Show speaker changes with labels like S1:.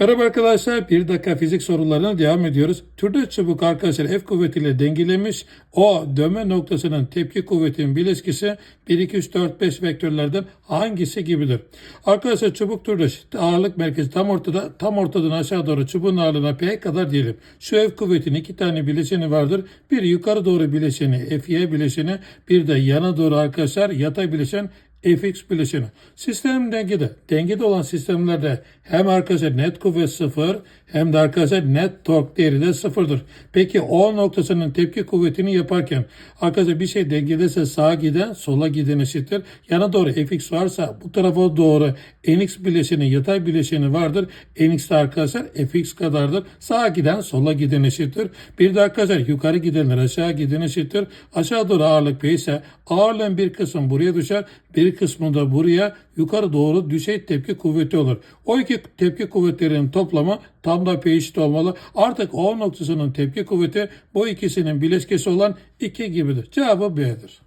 S1: Merhaba arkadaşlar. Bir dakika fizik sorularına devam ediyoruz. Türde çubuk arkadaşlar F kuvvetiyle dengelemiş. O dönme noktasının tepki kuvvetinin bileşkisi 1, 2, 3, 4, 5 vektörlerden hangisi gibidir? Arkadaşlar çubuk türde ağırlık merkezi tam ortada. Tam ortadan aşağı doğru çubuğun ağırlığına P kadar diyelim. Şu F kuvvetinin iki tane bileşeni vardır. Bir yukarı doğru bileşeni FY bileşeni. Bir de yana doğru arkadaşlar yatay bileşen fx bileşeni. Sistem dengede. Dengede olan sistemlerde hem arkadaşlar net kuvvet sıfır hem de arkadaşlar net tork değeri de sıfırdır. Peki O noktasının tepki kuvvetini yaparken arkadaşlar bir şey dengedeyse sağa giden sola giden eşittir. Yana doğru fx varsa bu tarafa doğru nx bileşeni yatay bileşeni vardır. nx de arkadaşlar fx kadardır. Sağa giden sola giden eşittir. Bir de arkadaşlar yukarı gidenler aşağı giden eşittir. Aşağı doğru ağırlık P ise ağırlığın bir kısmı buraya düşer. Bir buraya yukarı doğru düşey tepki kuvveti olur. O iki tepki kuvvetlerinin toplamı tam da P eşit olmalı. Artık O noktasının tepki kuvveti bu ikisinin bileşkesi olan 2 gibidir. Cevabı B'dir.